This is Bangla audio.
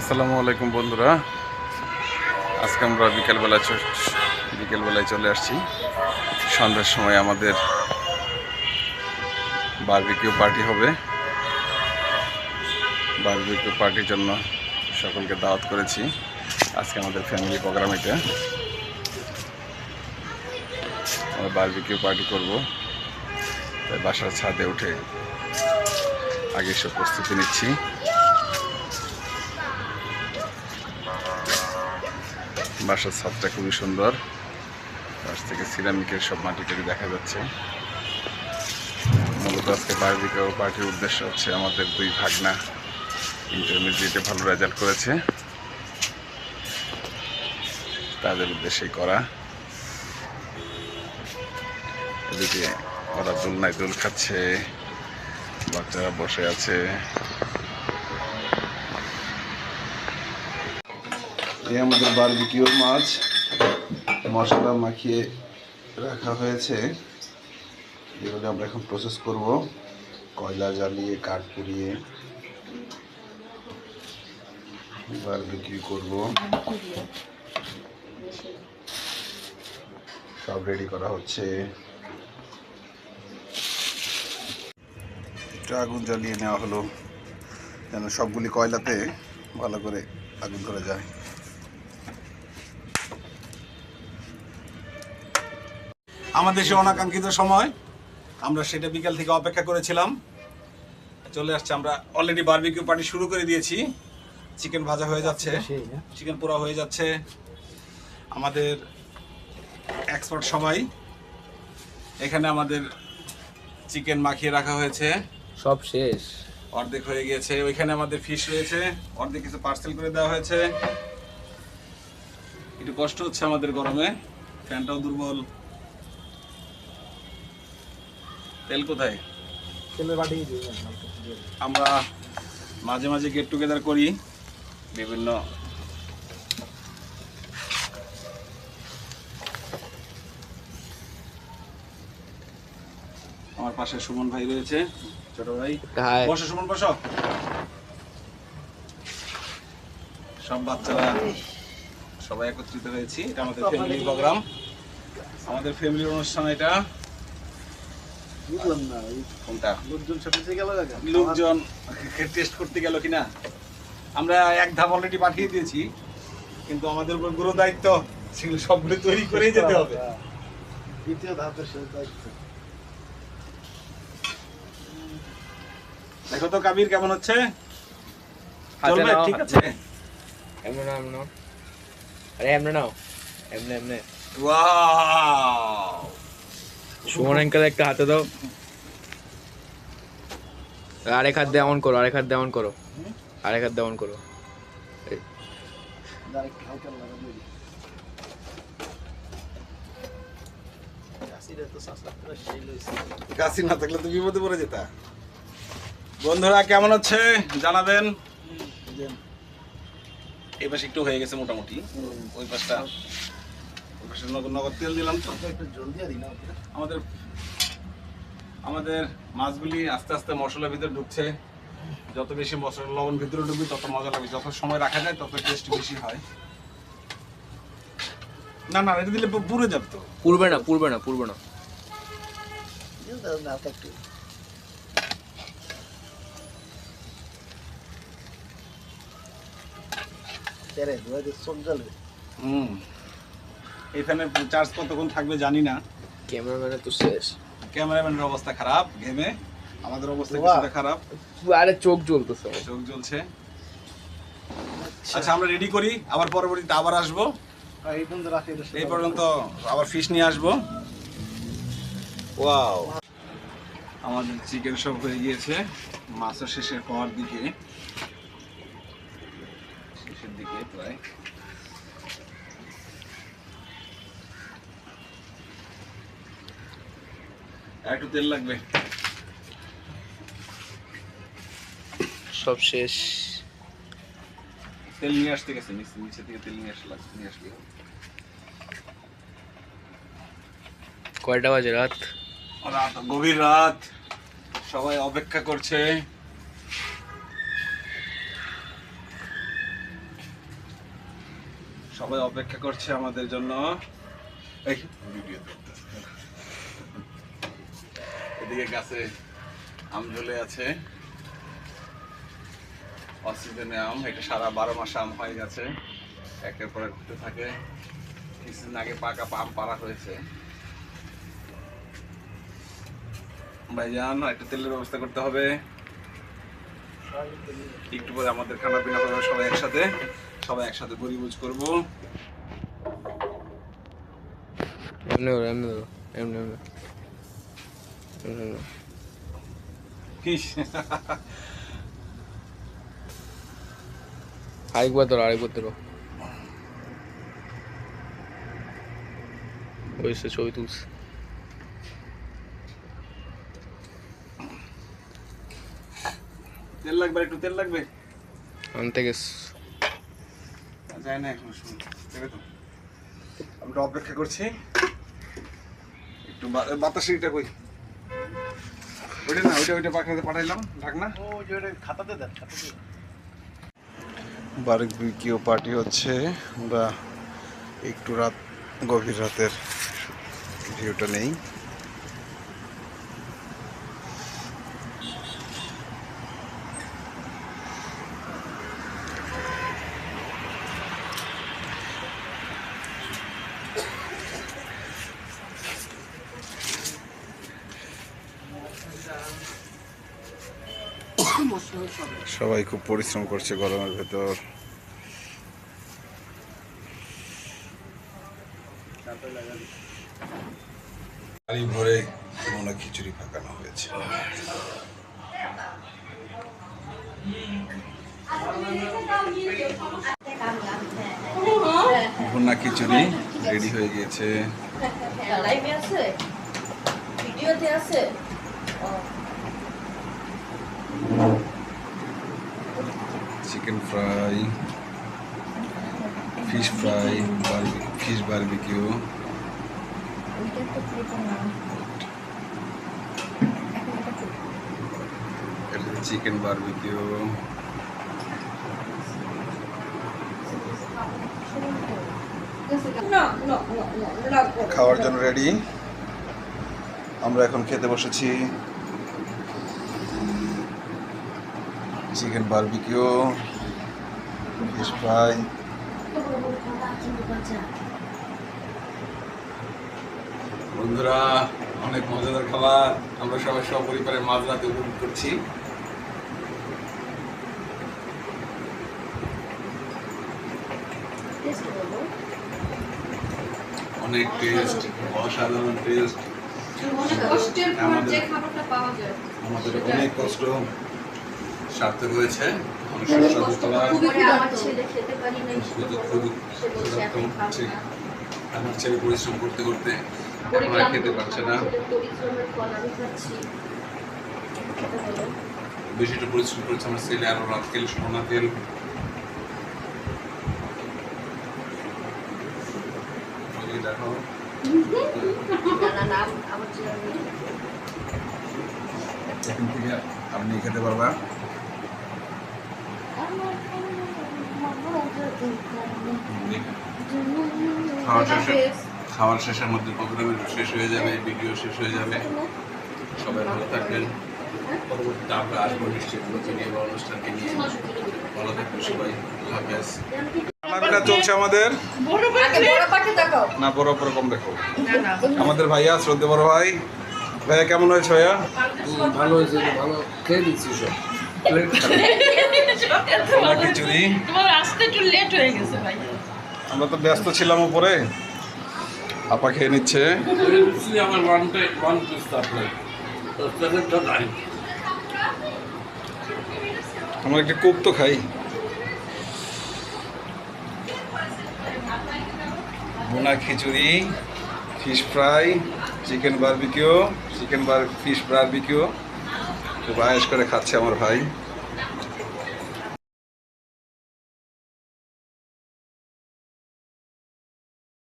আসসালামু আলাইকুম বন্ধুরা। আজকে আমরা বিকেলবেলা বিকেলবেলায় চলে আসছি। সন্ধ্যার সময় আমাদের বারবিকিউ পার্টি হবে। বারবিকিউ পার্টির জন্য সকলকে দাওয়াত করেছি। আজকে আমাদের ফ্যামিলি প্রোগ্রাম এটা। আমরা বারবিকিউ পার্টি করব। তাই বাসার ছাদে উঠে আগে সব প্রস্তুতি নিচ্ছি। বাসার ছাদটা খুবই সুন্দর। পাশ থেকে সিরামিকের সব মাটি টাটি দেখা যাচ্ছে। মূলত আজকে ও পার্টির উদ্দেশ্য হচ্ছে আমাদের দুই ভাগনা ইন্টারমিডিয়েটে ভালো রেজাল্ট করেছে। তাদের উদ্দেশ্যেই করা। এদিকে ওরা দোলনায় দোল খাচ্ছে, বাচ্চারা বসে আছে। এই আমাদের বারবিকিউর মাছ। মশলা মাখিয়ে রাখা হয়েছে। যেগুলো আমরা এখন প্রসেস করব। কয়লা জ্বালিয়ে, কাঠ পুড়িয়ে বারবিকিউ করব। সব রেডি করা হচ্ছে। আগুন জ্বালিয়ে নেওয়া হলো, যেন সবগুলি কয়লাতে ভালো করে আগুন ধরে যায়। আমাদের সে অনাকাঙ্ক্ষিত সময়। আমরা সেটা বিকাল থেকে অপেক্ষা করেছিলাম। চলে আসছে আমরা অলরেডি বারবিকিউ পার্টি শুরু করে দিয়েছি। চিকেন ভাজা হয়ে যাচ্ছে। চিকেন পোড়া হয়ে যাচ্ছে। আমাদের এক্সপার্ট সবাই। এখানে আমাদের চিকেন মাখিয়ে রাখা হয়েছে। সব শেষ। অর্ধেক হয়ে গিয়েছে। ওইখানে আমাদের ফিশ রয়েছে। অর্ধেক কিছু পার্সেল করে দেওয়া হয়েছে। একটু কষ্ট হচ্ছে আমাদের গরমে। ফ্যানটাও দুর্বল। তেল কোথায়? আমরা মাঝে মাঝে গেট টুগেদার করি। বিভিন্ন আমার পাশে সুমন ভাই রয়েছে ছোট ভাই। বসো সুমন বসো। সব বাচ্চারা সবাই একত্রিত হয়েছি। এটা আমাদের ফ্যামিলি প্রোগ্রাম আমাদের ফ্যামিলির অনুষ্ঠান এটা। বুঝলাম না কোনটা? লোকজন সাথে গেল লোকজন টেস্ট করতে গেল কিনা? আমরা এক ধাপ অলরেডি পাঠিয়ে দিয়েছি কিন্তু আমাদের উপর গুরু দায়িত্ব সেগুলো সবগুলো তৈরি করেই যেতে হবে। দ্বিতীয় ধাপের শেষ দায়িত্ব। দেখো তো কাবির কেমন হচ্ছে? চলবে নাও, ঠিক আছে। এমনে নাও এমনে নাও। আরে এমনে নাও। এমনে এমনে। ওয়াও সুমন আঙ্কেল একটা হাতে দাও। আরেক হাত দিয়ে এমন করো আরেক হাত দিয়ে এমন করো। আরেক হাত দিয়ে এমন করো গাছি না থাকলে তো বিপদে পড়ে যেতা। বন্ধুরা কেমন হচ্ছে? জানাবেন। এই পাশে একটু হয়ে গেছে মোটামুটি। ওই পাশটা। নগদ নগদ তেল দিলাম তো। একটু জল দিয়ে আমাদের আমাদের মাছগুলি আস্তে আস্তে মশলার ভিতরে ঢুকছে। যত বেশি মশলা লবণ ভিতরে ঢুকবে তত মজা লাগবে। যত সময় রাখা যায় তত টেস্ট বেশি হয়। না না এটা দিলে পু- পুড়ে যাবে তো। পুরবে না পুরবে না পুরবে না। হুম। এখানে চার্জ কতক্ষণ থাকবে জানি না। ক্যামেরাম্যানের তো শেষ। ক্যামেরাম্যানের অবস্থা খারাপ ঘেমে। আমাদের অবস্থা। কিছুটা খারাপ। আরে চোখ জ্বলতেছে চোখ জ্বলছে। আচ্ছা আমরা রেডি করি। আবার পরবর্তীতে আবার আসব। এই পর্যন্ত রাখি এই পর্যন্ত আবার ফিশ নিয়ে আসব। ওয়াও আমাদের চিকেন সব হয়ে গিয়েছে। মাছও শেষের হওয়ার দিকে। শেষের দিকে প্রায়। একটু তেল লাগবে। সব শেষ। তেল নিয়ে আসতে গেছে নিচে নিচে থেকে তেল নিয়ে আসলে নিয়ে আসলে। কয়টা বাজে রাত? রাত গভীর রাত। সবাই অপেক্ষা করছে। সবাই অপেক্ষা করছে আমাদের জন্য। এই ভিডিও এদিকে গাছে আম ঝুলে আছে। অসিজনে আম, এটা সারা বারো মাস আম হয়ে গেছে। একের পরে ঘুরতে থাকে। কিছুদিন আগে পাকা আম পাড়া হয়েছে। ভাইজান, একটু তেলের ব্যবস্থা করতে হবে। একটু পরে আমাদের খানা পিনা করব সবাই একসাথে। সবাই একসাথে পরিবোজ করব। এমনি এমনি এমনি এমনি আরেকবার ধরো আরেকবার ধরো। ছবি তুলছে। তেল লাগবে একটু তেল লাগবে? আনতে গেছ। যায় না এখন শুনুন দেবে তো। আমরা অপেক্ষা করছি। একটু বা- বাতাসিটা কই? ওইটা না ওইটা ওইটা পাঠাইলাম ঢাকনা। ও যে খাতাতে দেন খাতাতে দেন। পার্টি হচ্ছে আমরা একটু রাত গভীর রাতের ভিউটা নেই। সবাই খুব পরিশ্রম করছে গরমের ভেতর। বাড়ি ভরে মনে খিচুড়ি পাকানো হয়েছে। ভুনা খিচুড়ি রেডি হয়ে গিয়েছে। ভিডিওতে আছে। Chicken fry fish fry fish barbecue chicken barbecue খাওয়ার জন্য রেডি আমরা এখন খেতে বসেছি। Chicken barbecue fish fry. বন্ধুরা অনেক মজাদার খাবার। আমরা সবাই সপরিবারে মাঝরাতে উপভোগ করছি। অনেক টেস্ট অসাধারণ টেস্ট আমাদের অনেক কষ্ট। সার্থক হয়েছে খাবার পরে আমার ছেলে পরিশ্রম করতে করতে এখন খেতে পারছে না। বেশিটা পরিশ্রম করেছে আমার ছেলে আরও রাত তেল সোনা তেল। দেখো। এখান থেকে আপনি খেতে পারবা। শেষে খাওয়ার শেষের মধ্যে প্রোগ্রাম শেষ হয়ে যাবে ভিডিও শেষ হয়ে যাবে। সবাই ভালো থাকবেন। পরবর্তীতে আমরা আসব নিশ্চিত নতুন এবং অনুষ্ঠানকে নিয়ে। ভালো থাকবেন সবাই। হাফেজ। চলছে আমাদের। না বড় বড় কম দেখো। আমাদের ভাইয়া শ্রদ্ধে বড় ভাই। ভাইয়া কেমন হয়েছে ভাইয়া? ভালো হয়েছে ভালো। খেয়ে দিচ্ছি সব। ছোলা খিচুড়ি তোমার আসতে একটু লেট হয়ে গেছে ভাই। আমরা তো ব্যস্ত ছিলাম উপরে। আপা খেয়ে নিচ্ছে। আমার একটা কোপ তো খাই। বোনা khichdi fish fry chicken barbecue chicken bar fish barbecue খুব আয়েস করে খাচ্ছে আমার ভাই।